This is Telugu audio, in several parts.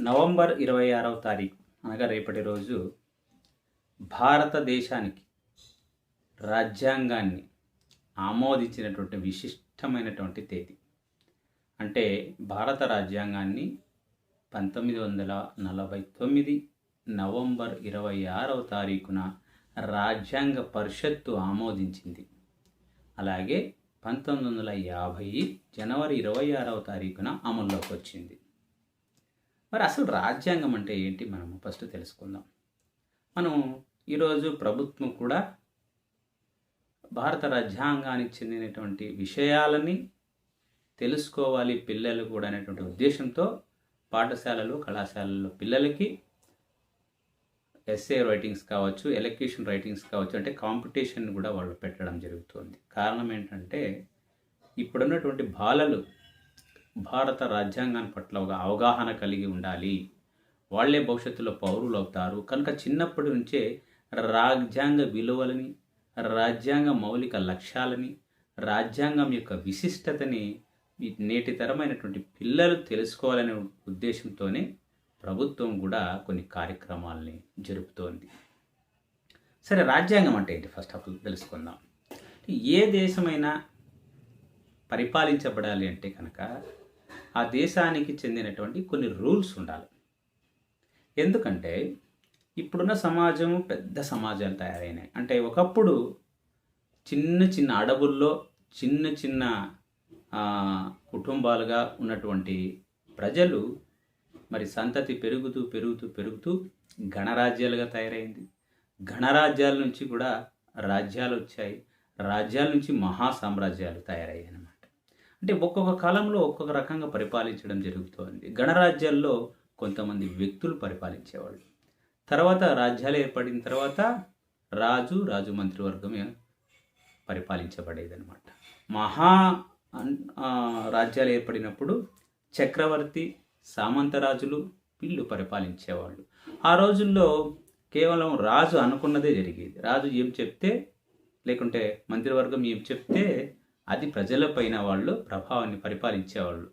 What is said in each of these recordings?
నవంబర్ ఇరవై ఆరవ తారీఖు అనగా రేపటి రోజు భారతదేశానికి రాజ్యాంగాన్ని ఆమోదించినటువంటి విశిష్టమైనటువంటి తేదీ. అంటే భారత రాజ్యాంగాన్ని పంతొమ్మిది వందల నలభై తొమ్మిది నవంబర్ ఇరవై ఆరవ తారీఖున రాజ్యాంగ పరిషత్తు ఆమోదించింది. అలాగే పంతొమ్మిది వందల యాభై జనవరి ఇరవై ఆరవ తారీఖున అమల్లోకి వచ్చింది. మరి అసలు రాజ్యాంగం అంటే ఏంటి మనము ఫస్ట్ తెలుసుకుందాం. మనం ఈరోజు ప్రభుత్వం కూడా భారత రాజ్యాంగానికి చెందినటువంటి విషయాలని తెలుసుకోవాలి పిల్లలు కూడా అనేటువంటి ఉద్దేశంతో పాఠశాలలు కళాశాలల్లో పిల్లలకి ఎస్ఏ రైటింగ్స్ కావచ్చు ఎలక్యూషన్ రైటింగ్స్ కావచ్చు అంటే కాంపిటీషన్ కూడా వాళ్ళు పెట్టడం జరుగుతుంది. కారణం ఏంటంటే ఇప్పుడున్నటువంటి బాలలు భారత రాజ్యాంగాన్ని పట్ల ఒక అవగాహన కలిగి ఉండాలి. వాళ్ళే భవిష్యత్తులో పౌరులు అవుతారు. కనుక చిన్నప్పటి నుంచే రాజ్యాంగ విలువలని రాజ్యాంగ మౌలిక లక్ష్యాలని రాజ్యాంగం యొక్క విశిష్టతని నేటి తరమైనటువంటి పిల్లలు తెలుసుకోవాలనే ఉద్దేశంతోనే ప్రభుత్వం కూడా కొన్ని కార్యక్రమాలని జరుపుతోంది. సరే రాజ్యాంగం అంటే ఏంటి? ఫస్ట్ ఆఫ్ ఆల్ తెలుసుకుందాం. ఏ దేశమైనా పరిపాలించబడాలి అంటే కనుక ఆ దేశానికి చెందినటువంటి కొన్ని రూల్స్ ఉండాలి. ఎందుకంటే ఇప్పుడున్న సమాజం పెద్ద సమాజాలు తయారైనాయి. అంటే ఒకప్పుడు చిన్న చిన్న అడవుల్లో చిన్న చిన్న కుటుంబాలుగా ఉన్నటువంటి ప్రజలు మరి సంతతి పెరుగుతూ పెరుగుతూ పెరుగుతూ గణరాజ్యాలుగా తయారైంది. గణరాజ్యాల నుంచి కూడా రాజ్యాలు వచ్చాయి. రాజ్యాల నుంచి మహా సామ్రాజ్యాలు తయారయ్యాయి అన్నమాట అంటే ఒక్కొక్క కాలంలో ఒక్కొక్క రకంగా పరిపాలించడం జరుగుతోంది. గణరాజ్యాల్లో కొంతమంది వ్యక్తులు పరిపాలించేవాళ్ళు. తర్వాత రాజ్యాలు ఏర్పడిన తర్వాత రాజు రాజు మంత్రివర్గమే పరిపాలించబడేదనమాట మహా రాజ్యాలు ఏర్పడినప్పుడు చక్రవర్తి సామంతరాజులు వీళ్ళు పరిపాలించేవాళ్ళు. ఆ రోజుల్లో కేవలం రాజు అనుకున్నదే జరిగేది. రాజు ఏం చెప్తే లేకుంటే మంత్రివర్గం ఏం చెప్తే అది ప్రజలపైన వాళ్ళు ప్రభావాన్ని పరిపాలించేవాళ్ళు.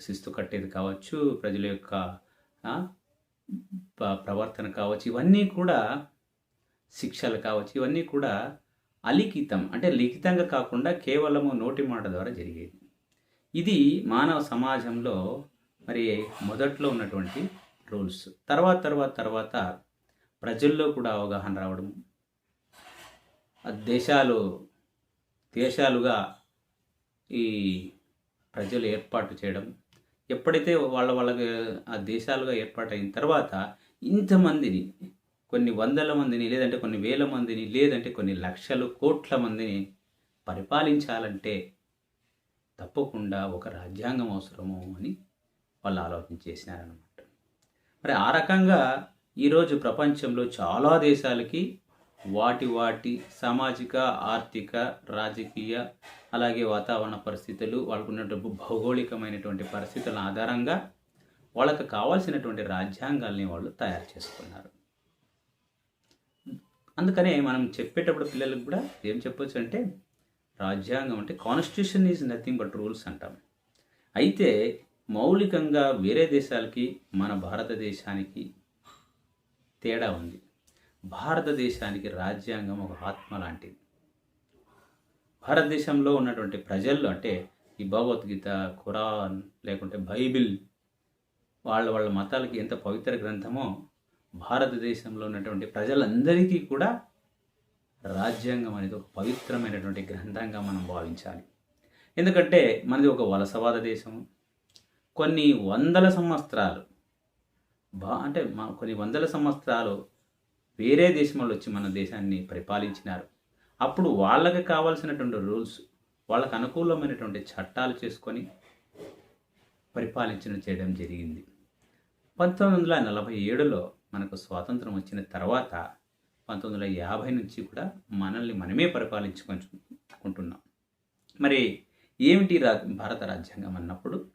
శిస్తు కట్టేది కావచ్చు ప్రజల యొక్క ప్రవర్తన కావచ్చు ఇవన్నీ కూడా శిక్షలు కావచ్చు ఇవన్నీ కూడా అలిఖితం. అంటే లిఖితంగా కాకుండా కేవలము నోటి మాట ద్వారా జరిగేది. ఇది మానవ సమాజంలో మరి మొదట్లో ఉన్నటువంటి రూల్స్. తర్వాత తర్వాత తర్వాత ప్రజల్లో కూడా అవగాహన రావడం దేశాలు దేశాలుగా ఈ ప్రజలు ఏర్పాటు చేయడం ఎప్పుడైతే వాళ్ళ వాళ్ళకి ఆ దేశాలుగా ఏర్పాటైన తర్వాత ఇంతమందిని కొన్ని వందల మందిని లేదంటే కొన్ని వేల మందిని లేదంటే కొన్ని లక్షలు కోట్ల మందిని పరిపాలించాలంటే తప్పకుండా ఒక రాజ్యాంగం అవసరము అని వాళ్ళు ఆలోచన చేసినారనమాట మరి ఆ రకంగా ఈరోజు ప్రపంచంలో చాలా దేశాలకి వాటి వాటి సామాజిక ఆర్థిక రాజకీయ అలాగే వాతావరణ పరిస్థితులు వాళ్ళకు ఉన్నటువంటి భౌగోళికమైనటువంటి పరిస్థితుల ఆధారంగా వాళ్ళకు కావాల్సినటువంటి రాజ్యాంగాల్ని వాళ్ళు తయారు చేసుకున్నారు. అందుకనే మనం చెప్పేటప్పుడు పిల్లలకు కూడా ఏం చెప్పొచ్చు అంటే రాజ్యాంగం అంటే constitution is nothing but rules అంటాం. అయితే మౌలికంగా వేరే దేశాలకి మన భారతదేశానికి తేడా ఉంది. భారతదేశానికి రాజ్యాంగం ఒక ఆత్మ లాంటిది. భారతదేశంలో ఉన్నటువంటి ప్రజల్లో అంటే ఈ భగవద్గీత ఖురాన్ లేకుంటే బైబిల్ వాళ్ళ వాళ్ళ మతాలకి ఎంత పవిత్ర గ్రంథమో భారతదేశంలో ఉన్నటువంటి ప్రజలందరికీ కూడా రాజ్యాంగం అనేది ఒక పవిత్రమైనటువంటి గ్రంథంగా మనం భావించాలి. ఎందుకంటే మనది ఒక వలసవాద దేశం. కొన్ని వందల సంవత్సరాలు బా అంటే మా కొన్ని వందల సంవత్సరాలు వేరే దేశం వాళ్ళు వచ్చి మన దేశాన్ని పరిపాలించినారు. అప్పుడు వాళ్ళకి కావాల్సినటువంటి రూల్స్ వాళ్ళకు అనుకూలమైనటువంటి చట్టాలు చేసుకొని పరిపాలించడం చేయడం జరిగింది. పంతొమ్మిది వందల నలభై ఏడులో మనకు స్వాతంత్రం వచ్చిన తర్వాత పంతొమ్మిది వందల యాభై నుంచి కూడా మనల్ని మనమే పరిపాలించుకుంటున్నాం. మరి ఏమిటి రా భారత రాజ్యాంగం అన్నప్పుడు?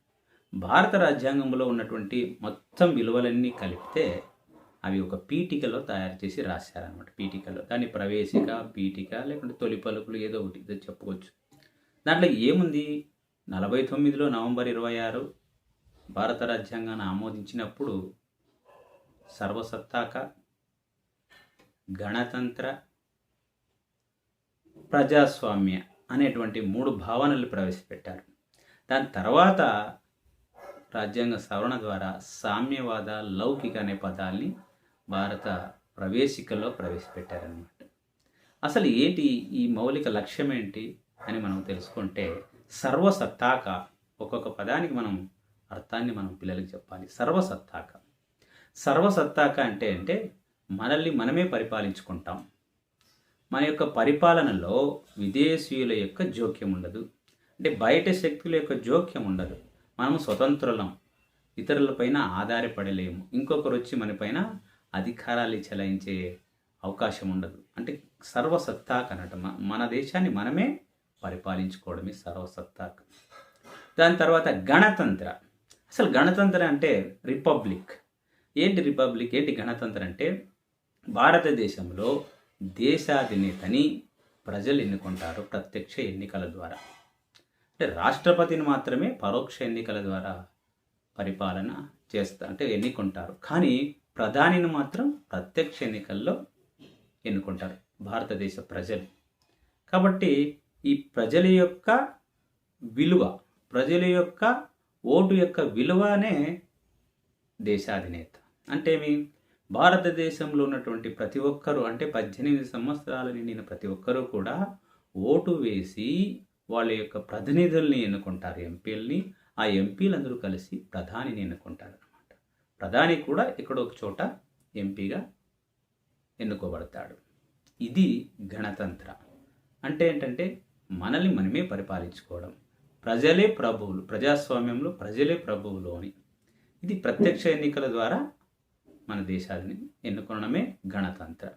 భారత రాజ్యాంగంలో ఉన్నటువంటి మొత్తం విలువలన్నీ కలిపితే అవి ఒక పీఠికలో తయారు చేసి రాశారనమాట పీఠికలో. దాన్ని ప్రవేశిక పీఠిక లేకుంటే తొలి పలుకులు ఏదో ఒకటి ఇది చెప్పుకోవచ్చు. దాంట్లో ఏముంది? నలభై తొమ్మిదిలో నవంబర్ ఇరవై ఆరు భారత రాజ్యాంగాన్ని ఆమోదించినప్పుడు సర్వసత్తాక గణతంత్ర ప్రజాస్వామ్య అనేటువంటి మూడు భావనలు ప్రవేశపెట్టారు. దాని తర్వాత రాజ్యాంగ సవరణ ద్వారా సామ్యవాద లౌకిక అనే పదాల్ని భారత ప్రవేశికల్లో ప్రవేశపెట్టారనమాట అసలు ఏంటి ఈ మౌలిక లక్ష్యం ఏంటి అని మనం తెలుసుకుంటే సర్వసత్తాక ఒక్కొక్క పదానికి మనం అర్థాన్ని మనం పిల్లలకి చెప్పాలి. సర్వసత్తాక. సర్వసత్తాక అంటే అంటే మనల్ని మనమే పరిపాలించుకుంటాం. మన యొక్క పరిపాలనలో విదేశీయుల యొక్క జోక్యం ఉండదు. అంటే బయట శక్తుల యొక్క జోక్యం ఉండదు. మనము స్వతంత్రులం. ఇతరులపైన ఆధారపడలేము. ఇంకొకరు వచ్చి మనపైన అధికారాలు చెలాయించే అవకాశం ఉండదు. అంటే సర్వసత్తాక్ అనట మన దేశాన్ని మనమే పరిపాలించుకోవడమే సర్వసత్తాక్ దాని తర్వాత గణతంత్ర. అసలు గణతంత్ర అంటే రిపబ్లిక్. ఏంటి రిపబ్లిక్? ఏంటి గణతంత్ర అంటే భారతదేశంలో దేశాధినేతని ప్రజలు ఎన్నుకుంటారు ప్రత్యక్ష ఎన్నికల ద్వారా. అంటే రాష్ట్రపతిని మాత్రమే పరోక్ష ఎన్నికల ద్వారా పరిపాలన చేస్తారు అంటే ఎన్నుకుంటారు. కానీ ప్రధానిని మాత్రం ప్రత్యక్ష ఎన్నికల్లో ఎన్నుకుంటారు భారతదేశ ప్రజలు. కాబట్టి ఈ ప్రజల యొక్క విలువ ప్రజల యొక్క ఓటు యొక్క విలువనే దేశాధినేత. అంటే మీ భారతదేశంలో ఉన్నటువంటి ప్రతి ఒక్కరూ అంటే పద్దెనిమిది సంవత్సరాల నిండిన ప్రతి ఒక్కరూ కూడా ఓటు వేసి వాళ్ళ యొక్క ప్రతినిధుల్ని ఎన్నుకుంటారు. ఎంపీలని ఆ ఎంపీలందరూ కలిసి ప్రధానిని ఎన్నుకుంటారు. ప్రధాని కూడా ఎక్కడో ఒక చోట ఎంపీగా ఎన్నుకోబడతాడు. ఇది గణతంత్ర. అంటే ఏంటంటే మనల్ని మనమే పరిపాలించుకోవడం. ప్రజలే ప్రభువులు ప్రజాస్వామ్యంలో ప్రజలే ప్రభువులు అని. ఇది ప్రత్యక్ష ఎన్నికల ద్వారా మన దేశాన్ని ఎన్నుకోవడమే గణతంత్ర.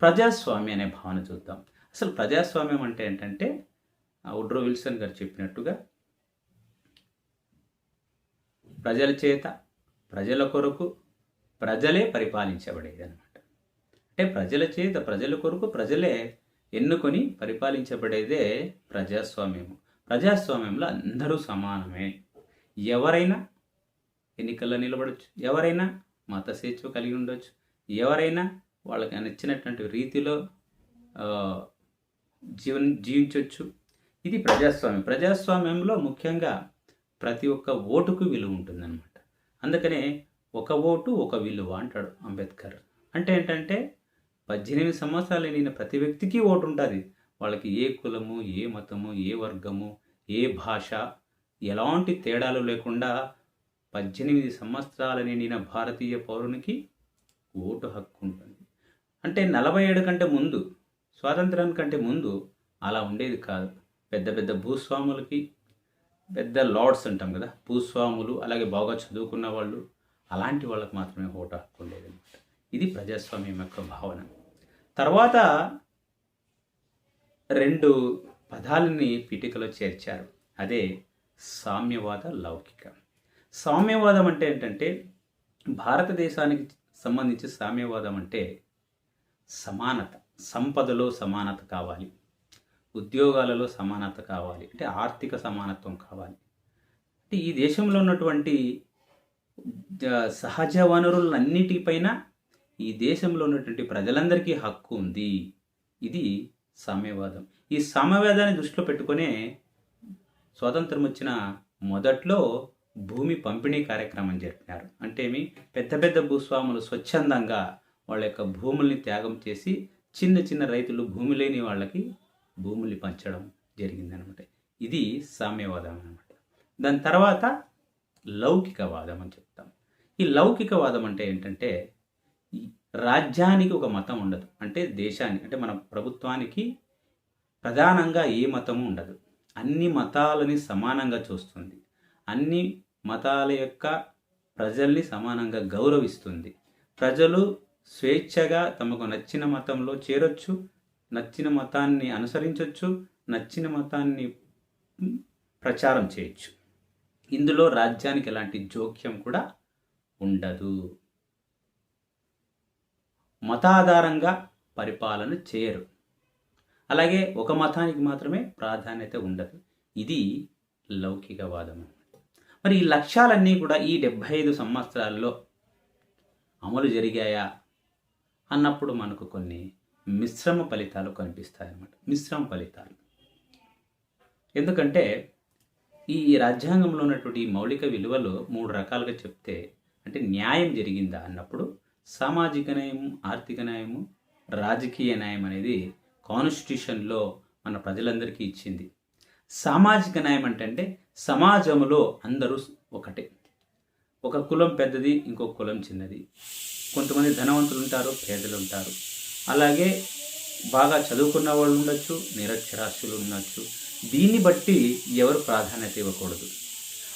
ప్రజాస్వామ్యం అనే భావన చూద్దాం. అసలు ప్రజాస్వామ్యం అంటే ఏంటంటే ఆ ఉడ్రో విల్సన్ గారు చెప్పినట్టుగా ప్రజల చేత ప్రజల కొరకు ప్రజలే పరిపాలించబడేది అనమాట అంటే ప్రజల చేత ప్రజల కొరకు ప్రజలే ఎన్నుకొని పరిపాలించబడేదే ప్రజాస్వామ్యము. ప్రజాస్వామ్యంలో అందరూ సమానమే. ఎవరైనా ఎన్నికల్లో నిలబడచ్చు ఎవరైనా మత స్వేచ్ఛ కలిగి ఉండొచ్చు ఎవరైనా వాళ్ళకి నచ్చినటువంటి రీతిలో ఆ, జీవన జీవించవచ్చు ఇది ప్రజాస్వామ్యం. ప్రజాస్వామ్యంలో ముఖ్యంగా ప్రతి ఒక్క ఓటుకు విలువ ఉంటుందన్నమాట. అందుకనే ఒక ఓటు ఒక విలువ అంటాడు అంబేద్కర్. అంటే ఏంటంటే పద్దెనిమిది సంవత్సరాలు నిన్న ప్రతి వ్యక్తికి ఓటు ఉంటుంది వాళ్ళకి ఏ కులము ఏ మతము ఏ వర్గము ఏ భాష ఎలాంటి తేడాలు లేకుండా పద్దెనిమిది సంవత్సరాల నిండిన భారతీయ పౌరునికి ఓటు హక్కు ఉంటుంది. అంటే నలభై ఏడు కంటే ముందు స్వాతంత్రానికంటే ముందు అలా ఉండేది కాదు. పెద్ద పెద్ద భూస్వాములకి పెద్ద లార్డ్స్ అంటాం కదా భూస్వాములు అలాగే బాగా చదువుకున్న వాళ్ళు అలాంటి వాళ్ళకు మాత్రమే ఓటు హక్కు ఉండేదన్నమాట ఇది ప్రజాస్వామ్యం యొక్క భావన. తర్వాత రెండు పదాలని పీఠికలో చేర్చారు. అదే సామ్యవాద లౌకిక. సామ్యవాదం అంటే ఏంటంటే భారతదేశానికి సంబంధించి సామ్యవాదం అంటే సమానత సంపదలో సమానత కావాలి. ఉద్యోగాలలో సమానత కావాలి. అంటే ఆర్థిక సమానత్వం కావాలి. అంటే ఈ దేశంలో ఉన్నటువంటి జ- సహజ వనరులన్నిటిపైన ఈ దేశంలో ఉన్నటువంటి ప్రజలందరికీ హక్కు ఉంది. ఇది సామ్యవాదం. ఈ సామ్యవాదాన్ని దృష్టిలో పెట్టుకునే స్వాతంత్రం వచ్చిన మొదట్లో భూమి పంపిణీ కార్యక్రమం జరిపినారు. అంటే ఏమి? పెద్ద పెద్ద భూస్వాములు స్వచ్ఛందంగా వాళ్ళ యొక్క భూముల్ని త్యాగం చేసి చిన్న చిన్న రైతులు భూమి లేని వాళ్ళకి భూముల్ని పంచడం జరిగిందనమాట. ఇది సామ్యవాదం అనమాట. దాని తర్వాత లౌకికవాదం అని చెప్తాం. ఈ లౌకికవాదం అంటే ఏంటంటే రాజ్యానికి ఒక మతం ఉండదు. అంటే దేశానికి అంటే మన ప్రభుత్వానికి ప్రధానంగా ఏ మతము ఉండదు. అన్ని మతాలని సమానంగా చూస్తుంది. అన్ని మతాల యొక్క ప్రజల్ని సమానంగా గౌరవిస్తుంది. ప్రజలు స్వేచ్ఛగా తమకు నచ్చిన మతంలో చేరొచ్చు. నచ్చిన మతాన్ని అనుసరించవచ్చు నచ్చిన మతాన్ని ప్రచారం చేయొచ్చు. ఇందులో రాజ్యానికి ఎలాంటి జోక్యం కూడా ఉండదు. మతాధారంగా పరిపాలన చేయరు. అలాగే ఒక మతానికి మాత్రమే ప్రాధాన్యత ఉండదు. ఇది లౌకికవాదం మరి ఈ లక్ష్యాలన్నీ కూడా ఈ డెబ్భై ఐదు సంవత్సరాల్లో అమలు జరిగాయా? అన్నప్పుడు మనకు కొన్ని మిశ్రమ ఫలితాలు కనిపిస్తాయి అన్నమాట మిశ్రమ ఫలితాలు. ఎందుకంటే ఈ రాజ్యాంగంలో ఉన్నటువంటి మౌలిక విలువలు మూడు రకాలుగా చెప్తే అంటే న్యాయం జరిగిందా అన్నప్పుడు సామాజిక న్యాయం ఆర్థిక న్యాయము రాజకీయ న్యాయం అనేది కాన్స్టిట్యూషన్లో మన ప్రజలందరికీ ఇచ్చింది. సామాజిక న్యాయం అంటే సమాజంలో అందరూ ఒకటే. ఒక కులం పెద్దది ఇంకొక కులం చిన్నది. కొంతమంది ధనవంతులు ఉంటారు పేదలు ఉంటారు. అలాగే బాగా చదువుకున్న వాళ్ళు ఉండొచ్చు నిరక్షరాస్యులు ఉండొచ్చు. దీన్ని బట్టి ఎవరు ప్రాధాన్యత ఇవ్వకూడదు.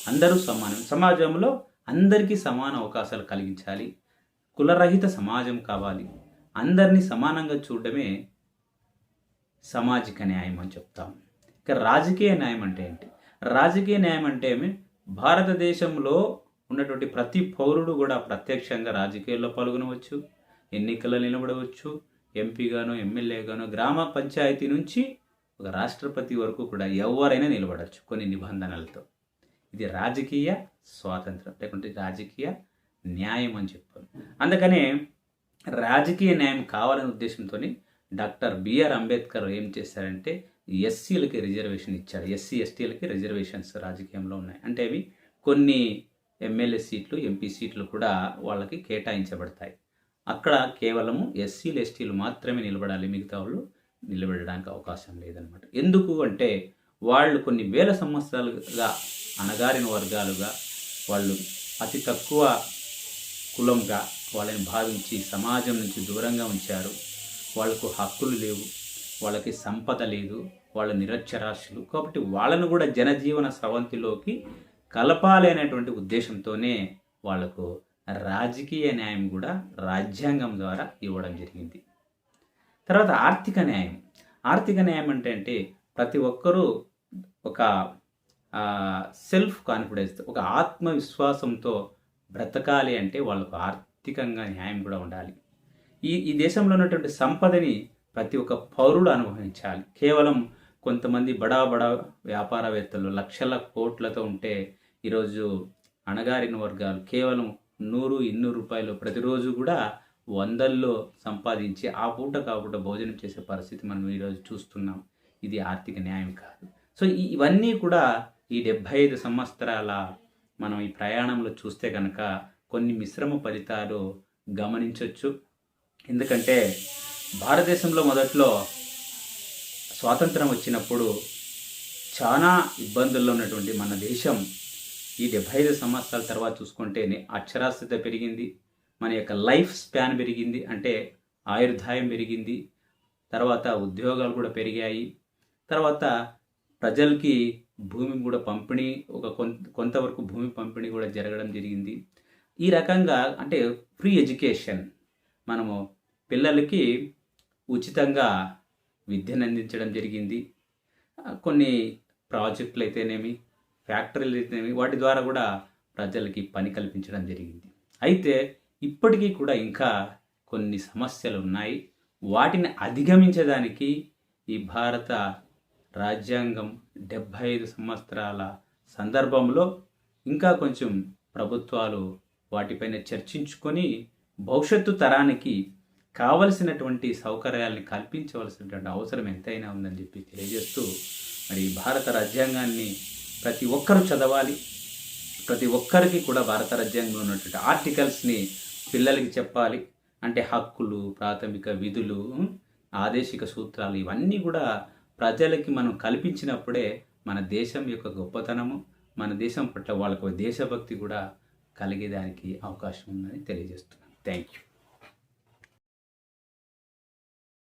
అందరూ సమానం. సమాజంలో అందరికీ సమాన అవకాశాలు కలిగించాలి. కులరహిత సమాజం కావాలి. అందరినీ సమానంగా చూడడమే సామాజిక న్యాయం అని చెప్తాం. ఇక రాజకీయ న్యాయం అంటే ఏంటి? రాజకీయ న్యాయం అంటే ఏమి? భారతదేశంలో ఉన్నటువంటి ప్రతి పౌరుడు కూడా ప్రత్యక్షంగా రాజకీయాల్లో పాల్గొనవచ్చు ఎన్నికల్లో నిలబడవచ్చు ఎంపీగానో ఎమ్మెల్యేగానో గ్రామ పంచాయతీ నుంచి ఒక రాష్ట్రపతి వరకు కూడా ఎవరైనా నిలబడచ్చు కొన్ని నిబంధనలతో. ఇది రాజకీయ స్వాతంత్రం లేకుంటే రాజకీయ న్యాయం అని చెప్పాను అందుకనే రాజకీయ న్యాయం కావాలనే ఉద్దేశంతో డాక్టర్ బిఆర్ అంబేద్కర్ ఏం చేశారంటే ఎస్సీలకి రిజర్వేషన్ ఇచ్చాడు ఎస్సీ ఎస్టీలకి రిజర్వేషన్స్ రాజకీయంలో ఉన్నాయి. అంటే అవి కొన్ని ఎమ్మెల్యే సీట్లు ఎంపీ సీట్లు కూడా వాళ్ళకి కేటాయించబడతాయి. అక్కడ కేవలము ఎస్సీలు ఎస్టీలు మాత్రమే నిలబడాలి. మిగతా వాళ్ళు నిలబడడానికి అవకాశం లేదనమాట ఎందుకు అంటే వాళ్ళు కొన్ని వేల సంవత్సరాలుగా అణగారిన వర్గాలుగా వాళ్ళు అతి తక్కువ కులంగా వాళ్ళని భావించి సమాజం నుంచి దూరంగా ఉంచారు. వాళ్ళకు హక్కులు లేవు. వాళ్ళకి సంపద లేదు. వాళ్ళ నిరక్షరాస్యులు. కాబట్టి వాళ్ళను కూడా జనజీవన స్రవంతిలోకి కలపాలి అనేటువంటి ఉద్దేశంతోనే వాళ్ళకు రాజకీయ న్యాయం కూడా రాజ్యాంగం ద్వారా ఇవ్వడం జరిగింది. తర్వాత ఆర్థిక న్యాయం. ఆర్థిక న్యాయం అంటే అంటే ప్రతి ఒక్కరూ ఒక సెల్ఫ్ కాన్ఫిడెన్స్ ఒక ఆత్మవిశ్వాసంతో బ్రతకాలి అంటే వాళ్ళకు ఆర్థికంగా న్యాయం కూడా ఉండాలి. ఈ ఈ దేశంలో ఉన్నటువంటి సంపదని ప్రతి ఒక్క పౌరుడు అనుభవించాలి. కేవలం కొంతమంది బడా బడా వ్యాపారవేత్తలు లక్షల కోట్లతో ఉంటే ఈరోజు అణగారిన వర్గాలు కేవలం నూరు ఇన్నూరు రూపాయలు ప్రతిరోజు కూడా వందల్లో సంపాదించి ఆ పూట కాపూట భోజనం చేసే పరిస్థితి మనం ఈరోజు చూస్తున్నాం. ఇది ఆర్థిక న్యాయం కాదు. సో ఇవన్నీ కూడా ఈ డెబ్భై ఐదు సంవత్సరాల మనం ఈ ప్రయాణంలో చూస్తే కనుక కొన్ని మిశ్రమ ఫలితాలు గమనించవచ్చు ఎందుకంటే భారతదేశంలో మొదట్లో స్వాతంత్రం వచ్చినప్పుడు చాలా ఇబ్బందుల్లో ఉన్నటువంటి మన దేశం ఈ డెబ్బై ఐదు సంవత్సరాల తర్వాత చూసుకుంటేనే అక్షరాస్యత పెరిగింది. మన యొక్క లైఫ్ స్పాన్ పెరిగింది. అంటే ఆయుర్దాయం పెరిగింది. తర్వాత ఉద్యోగాలు కూడా పెరిగాయి. తర్వాత ప్రజలకి భూమి కూడా పంపిణీ ఒక కొంత కొంతవరకు భూమి పంపిణీ కూడా జరగడం జరిగింది. ఈ రకంగా అంటే ఫ్రీ ఎడ్యుకేషన్ మనము పిల్లలకి ఉచితంగా విద్యను అందించడం జరిగింది. కొన్ని ప్రాజెక్టులు అయితేనేమి ఫ్యాక్టరీలు అయితేనేమి వాటి ద్వారా కూడా ప్రజలకి పని కల్పించడం జరిగింది. అయితే ఇప్పటికీ కూడా ఇంకా కొన్ని సమస్యలు ఉన్నాయి. వాటిని అధిగమించడానికి ఈ భారత రాజ్యాంగం డెబ్భై ఐదు సంవత్సరాల సందర్భంలో ఇంకా కొంచెం ప్రభుత్వాలు వాటిపైన చర్చించుకొని భవిష్యత్తు తరానికి కావలసినటువంటి సౌకర్యాల్ని కల్పించవలసినటువంటి అవసరం ఎంతైనా ఉందని చెప్పి తెలియజేస్తూ మరి భారత రాజ్యాంగాన్ని ప్రతి ఒక్కరూ చదవాలి. ప్రతి ఒక్కరికి కూడా భారత రాజ్యాంగంలో ఉన్నటువంటి ఆర్టికల్స్ని పిల్లలకి చెప్పాలి. అంటే హక్కులు ప్రాథమిక విధులు ఆదేశిక సూత్రాలు ఇవన్నీ కూడా ప్రజలకి మనం కల్పించినప్పుడే మన దేశం యొక్క గొప్పతనము మన దేశం పట్ల వాళ్ళకు దేశభక్తి కూడా కలిగేదానికి అవకాశం ఉందని తెలియజేస్తున్నాను. Thank you